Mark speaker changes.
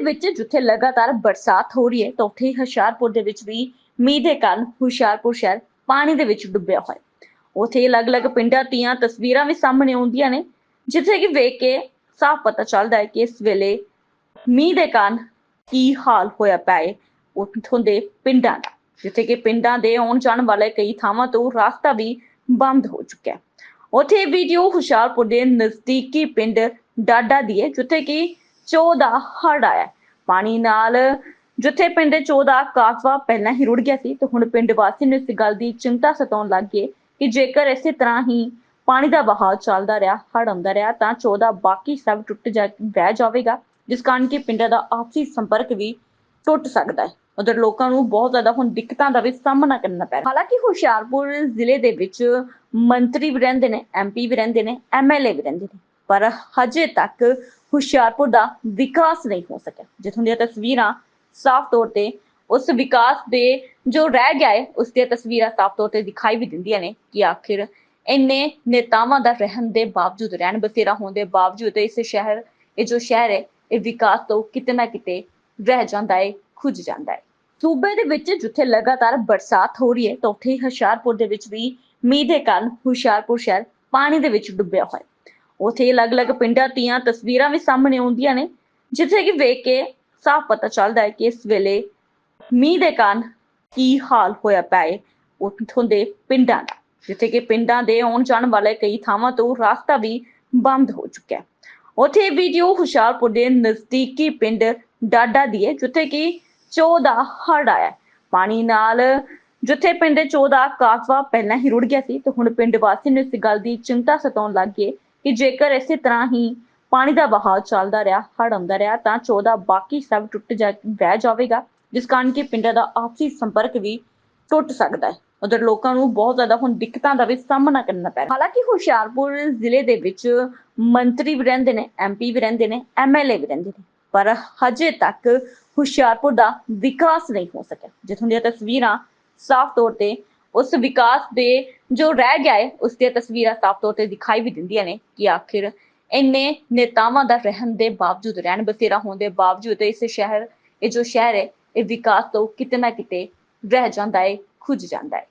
Speaker 1: ਵਿੱਚ ਜਿੱਥੇ ਲਗਾਤਾਰ ਬਰਸਾਤ ਹੋ ਰਹੀ ਹੈ, ਤਾਂ ਉੱਥੇ ਹੁਸ਼ਿਆਰਪੁਰ ਦੇ ਵਿੱਚ ਵੀ ਮੀਂਹ ਦੇ ਕਾਰਨ ਹੁਸ਼ਿਆਰਪੁਰ ਸ਼ਹਿਰ ਪਾਣੀ ਦੇ ਵਿੱਚ ਡੁੱਬਿਆ ਹੋਇਆ ਹੈ। ਅਲੱਗ-ਅਲੱਗ ਪਿੰਡਾਂ ਦੀਆਂ ਤਸਵੀਰਾਂ ਵੀ ਸਾਹਮਣੇ ਆਉਂਦੀਆਂ ਨੇ, ਜਿੱਥੇ ਕਿ ਵੇਖ ਕੇ ਸਾਫ਼ ਪਤਾ ਚੱਲਦਾ ਹੈ ਕਿ ਇਸ ਵੇਲੇ ਮੀਂਹ ਦੇ ਕਾਰਨ ਕੀ ਹਾਲ ਹੋਇਆ ਪਿਆ ਉੱਥੋਂ ਦੇ ਪਿੰਡਾਂ ਦਾ, ਜਿੱਥੇ ਕਿ ਪਿੰਡਾਂ ਦੇ ਆਉਣ ਜਾਣ ਵਾਲੇ ਕਈ ਥਾਵਾਂ ਤੋਂ ਰਸਤਾ ਵੀ ਬੰਦ ਹੋ ਚੁੱਕਿਆ ਹੈ। ਉੱਥੇ ਵੀਡੀਓ ਹੁਸ਼ਿਆਰਪੁਰ ਦੇ ਨਜ਼ਦੀਕੀ ਪਿੰਡ ਡਾਡਾ ਦੀ ਹੈ, ਜਿੱਥੇ ਕਿ ਚੋਅ ਦਾ ਹੜ੍ਹ ਆਇਆ। ਪਾਣੀ ਨਾਲ ਜਿੱਥੇ ਪਿੰਡ ਚੋਅ ਦਾ ਕਾਫਵਾ ਪਹਿਲਾਂ ਹੀ ਰੁੜ ਗਿਆ ਸੀ ਤੇ ਹੁਣ ਪਿੰਡ ਵਾਸੀ ਨੂੰ ਇਸ ਗੱਲ ਦੀ ਚਿੰਤਾ ਸਤਾਉਣ ਲੱਗ ਗਈ ਕਿ ਜੇਕਰ ਇਸੇ ਤਰ੍ਹਾਂ ਹੀ ਪਾਣੀ ਦਾ ਵਹਾਅ ਚੱਲਦਾ ਰਿਹਾ, ਹੜ੍ਹ ਆਉਂਦਾ ਰਿਹਾ, ਤਾਂ ਚੋਅ ਦਾ ਬਾਕੀ ਸਭ ਟੁੱਟ ਜਾ, ਬਹਿ ਜਾਵੇਗਾ, ਜਿਸ ਕਾਰਨ ਕਿ ਪਿੰਡਾਂ ਦਾ ਆਪਸੀ ਸੰਪਰਕ ਵੀ ਟੁੱਟ ਸਕਦਾ ਹੈ। ਉਧਰ ਲੋਕਾਂ ਨੂੰ ਬਹੁਤ ਜ਼ਿਆਦਾ ਹੁਣ ਦਿੱਕਤਾਂ ਦਾ ਵੀ ਸਾਹਮਣਾ ਕਰਨਾ ਪੈ ਰਿਹਾ। ਹਾਲਾਂਕਿ ਹੁਸ਼ਿਆਰਪੁਰ ਜ਼ਿਲ੍ਹੇ ਦੇ ਵਿੱਚ ਮੰਤਰੀ ਵੀ ਰਹਿੰਦੇ ਨੇ ਐਮਪੀ ਵੀ ਰਹਿੰਦੇ ਨੇ ਐਮਐਲਏ ਵੀ ਰਹਿੰਦੇ ਨੇ। ਪਰ ਹਜੇ ਤੱਕ ਹੁਸ਼ਿਆਰਪੁਰ ਦਾ ਵਿਕਾਸ ਨਹੀਂ ਹੋ ਸਕਿਆ। ਜਿੱਥੋਂ ਦੀਆਂ ਤਸਵੀਰਾਂ ਸਾਫ਼ ਤੌਰ ਤੇ ਉਸ ਵਿਕਾਸ ਦੇ ਜੋ ਰਹਿ ਗਿਆ ਹੈ, ਉਸ ਦੀਆਂ ਤਸਵੀਰਾਂ ਸਾਫ਼ ਤੌਰ ਤੇ ਦਿਖਾਈ ਵੀ ਦਿੰਦੀਆਂ ਨੇ ਕਿ ਆਖਿਰ ਇੰਨੇ ਨੇਤਾਵਾਂ ਦਾ ਰਹਿਣ ਦੇ ਬਾਵਜੂਦ, ਰਹਿਣ ਬਸੇਰਾ ਹੋਣ ਦੇ ਬਾਵਜੂਦ ਇਸ ਸ਼ਹਿਰ, ਇਹ ਜੋ ਸ਼ਹਿਰ ਹੈ, ਇਹ ਵਿਕਾਸ ਤੋਂ ਕਿਤੇ ਨਾ ਕਿਤੇ ਰਹਿ ਜਾਂਦਾ ਹੈ ਖੁੱਜ ਜਾਂਦਾ ਹੈ। ਸੂਬੇ ਦੇ ਵਿੱਚ ਜਿੱਥੇ ਲਗਾਤਾਰ ਬਰਸਾਤ ਹੋ ਰਹੀ ਹੈ, ਤਾਂ ਉੱਥੇ ਹੀ ਹੁਸ਼ਿਆਰਪੁਰ ਦੇ ਵਿੱਚ ਵੀ ਮੀਂਹ ਦੇ ਕਾਰਨ ਹੁਸ਼ਿਆਰਪੁਰ ਸ਼ਹਿਰ ਪਾਣੀ ਦੇ ਵਿੱਚ ਡੁੱਬਿਆ ਹੋਇਆ ਹੈ। ਉੱਥੇ ਅਲੱਗ-ਅਲੱਗ ਪਿੰਡਾਂ ਦੀਆਂ ਤਸਵੀਰਾਂ ਵੀ ਸਾਹਮਣੇ ਆਉਂਦੀਆਂ ਨੇ, ਜਿੱਥੇ ਕਿ ਵੇਖ ਕੇ ਸਾਫ਼ ਪਤਾ ਚੱਲਦਾ ਹੈ ਕਿ ਇਸ ਵੇਲੇ ਮੀਂਹ ਦੇ ਕਾਰਨ ਕੀ ਹਾਲ ਹੋਇਆ ਪਿਆ ਹੈ ਉੱਥੋਂ ਦੇ ਪਿੰਡਾਂ ਦਾ, ਜਿੱਥੇ ਕਿ ਪਿੰਡਾਂ ਦੇ ਆਉਣ ਜਾਣ ਵਾਲੇ ਕਈ ਥਾਵਾਂ ਤੋਂ ਰਸਤਾ ਵੀ ਬੰਦ ਹੋ ਚੁੱਕਿਆ ਹੈ। ਉੱਥੇ ਵੀਡੀਓ ਹੁਸ਼ਿਆਰਪੁਰ ਦੇ ਨਜ਼ਦੀਕੀ ਪਿੰਡ ਡਾਡਾ ਦੀ ਹੈ, ਜਿੱਥੇ ਕਿ ਚੋਅ ਦਾ ਹੜ੍ਹ ਆਇਆ ਪਾਣੀ ਨਾਲ ਜਿੱਥੇ ਪਿੰਡ ਚੋਅ ਦਾ ਕਾਫਵਾ ਪਹਿਲਾਂ ਹੀ ਰੁੜ ਗਿਆ ਸੀ, ਤੇ ਹੁਣ ਪਿੰਡ ਵਾਸੀ ਨੂੰ ਇਸ ਗੱਲ ਦੀ ਚਿੰਤਾ ਸਤਾਉਣ ਲੱਗ ਗਈ ਕਿ ਜੇਕਰ ਇਸੇ ਤਰ੍ਹਾਂ ਹੀ ਪਾਣੀ ਦਾ ਵਹਾਅ ਚੱਲਦਾ ਰਿਹਾ ਹੜ ਆਉਂਦਾ ਰਿਹਾ, ਤਾਂ ਚੋਅ ਬਾਕੀ ਸਭ ਟੁੱਟ ਜਾ, ਬਹਿ ਜਾਵੇਗਾ, ਜਿਸ ਕਾਰਨ ਕਿ ਪਿੰਡਾਂ ਦਾ ਆਪਸੀ ਸੰਪਰਕ ਵੀ ਟੁੱਟ ਸਕਦਾ ਹੈ। ਉਧਰ ਲੋਕਾਂ ਨੂੰ ਬਹੁਤ ਜ਼ਿਆਦਾ ਹੁਣ ਦਿੱਕਤਾਂ ਦਾ ਵੀ ਸਾਹਮਣਾ ਕਰਨਾ ਪੈ ਰਿਹਾ। ਹਾਲਾਂਕਿ ਹੁਸ਼ਿਆਰਪੁਰ ਜ਼ਿਲ੍ਹੇ ਦੇ ਵਿੱਚ ਮੰਤਰੀ ਵੀ ਰਹਿੰਦੇ ਨੇ ਐਮਪੀ ਵੀ ਰਹਿੰਦੇ ਨੇ ਐਮਐਲਏ ਵੀ ਰਹਿੰਦੇ ਨੇ, ਪਰ ਹਜੇ ਤੱਕ ਹੁਸ਼ਿਆਰਪੁਰ ਦਾ ਵਿਕਾਸ ਨਹੀਂ ਹੋ ਸਕਿਆ, ਜਿੱਥੋਂ ਦੀਆਂ ਤਸਵੀਰਾਂ ਸਾਫ਼ ਤੌਰ ਤੇ ਉਸ ਵਿਕਾਸ ਦੇ ਜੋ ਰਹਿ ਗਿਆ ਹੈ ਉਸ ਦੀਆਂ ਤਸਵੀਰਾਂ ਸਾਫ਼ ਤੌਰ ਤੇ ਦਿਖਾਈ ਵੀ ਦਿੰਦੀਆਂ ਨੇ ਕਿ ਆਖਿਰ ਇੰਨੇ ਨੇਤਾਵਾਂ ਦਾ ਰਹਿਣ ਦੇ ਬਾਵਜੂਦ, ਰਹਿਣ ਬਸੇਰਾ ਹੋਣ ਦੇ ਬਾਵਜੂਦ ਇਸ ਸ਼ਹਿਰ, ਇਹ ਜੋ ਸ਼ਹਿਰ ਹੈ, ਇਹ ਵਿਕਾਸ ਤੋਂ ਕਿਤੇ ਨਾ ਕਿਤੇ ਰਹਿ ਜਾਂਦਾ ਹੈ ਖੁੱਜ ਜਾਂਦਾ ਹੈ।